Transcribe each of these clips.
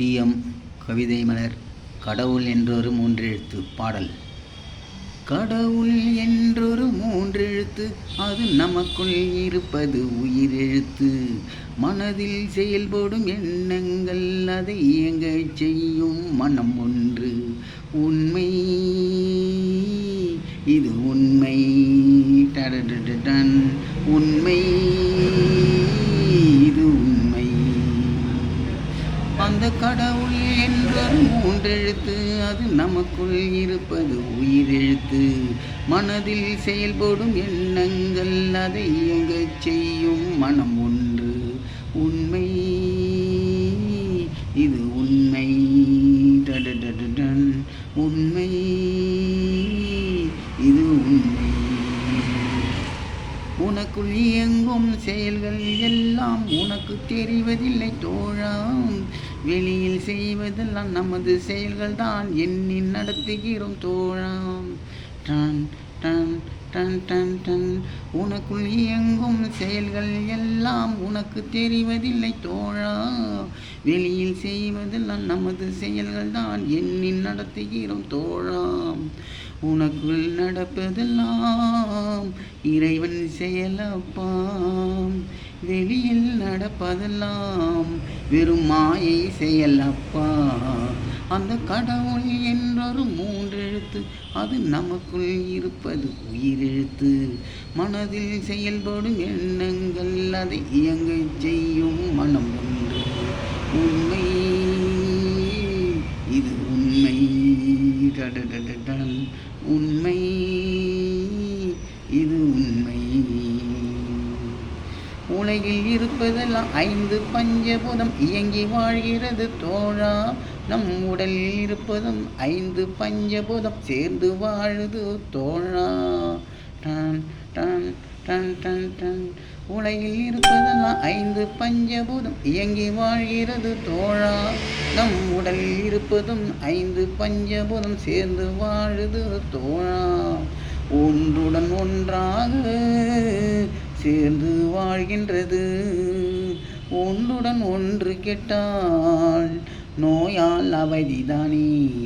DM கவிதை மலர் கடவுள் என்றொரு மூன்றெழுத்து பாடல். கடவுள் என்றொரு மூன்றெழுத்து அது நமக்குள் இருப்பது உயிரெழுத்து. மனதில் செயல்படும் எண்ணங்கள் அதை இயங்க செய்யும் மனம் ஒன்று. உண்மை. இது உண்மை. டன். உண்மை. அந்த கடவுள் என்றொரு மூன்றெழுத்து அது நமக்குள் இருப்பது உயிரெழுத்து. மனதில் செயல்படும் எண்ணங்கள் அதை இயங்கச் செய்யும் மனம் ஒன்று. உண்மை. இது உண்மை. உண்மை. இது உண்மை. உனக்குள் இயங்கும் செயல்கள் எல்லாம் உனக்கு தெரிவதில்லை தோழா. வெளியில் செய்வதெல்லாம் நமது செயல்கள் தான் எண்ணி நடத்துகிறோம் தோழாம். டன் டன் டன் டன் டன். உனக்குள் இயங்கும் செயல்கள் எல்லாம் உனக்கு தெரிவதில்லை தோழா. வெளியில் செய்வதெல்லாம் நமது செயல்கள் தான் எண்ணி நடத்துகிறோம் தோழாம். உனக்குள் நடப்பதெல்லாம் இறைவன் செயலப்பாம் வெளியில் நடப்பதெல்லாம் வெறும் மாயை செயலப்பா. அந்த கடவுள் என்றொரு மூன்றெழுத்து அது நமக்குள் இருப்பது உயிரெழுத்து. மனதில் செயல்படும் எண்ணங்கள் அதை இயங்கச் செய்யும் மனம் ஒன்று. உண்மை. இது உண்மை. உலகில் இருப்பதெல்லாம் ஐந்து பஞ்சபூதம். இயங்கி வாழ்கிறது தோழா. நம் உடலில் இருப்பதும் ஐந்து பஞ்சபூதம். சேர்ந்து வாழுது தோழா டன் டன் டன் டன் டன் உலகில் இருப்பதெல்லாம் ஐந்து பஞ்சபூதம். இயங்கி வாழ்கிறது தோழா நம் உடலில் இருப்பதும் ஐந்து பஞ்சபூதம். சேர்ந்து வாழுது தோழா. ஒன்றுடன் ஒன்றாக சேர்ந்து வாழ்கின்றது. ஒன்றுடன் ஒன்று கெட்டால் நோயால் அவதிதானே.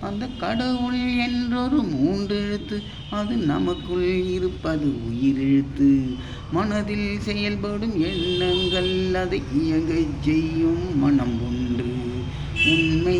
அந்த கடவுள் என்றொரு மூன்றெழுத்து. அது நமக்குள் இருப்பது உயிரெழுத்து. மனதில் செயல்படும் எண்ணங்கள் அதை இயங்கச் செய்யும் மனம் ஒன்று உண்மை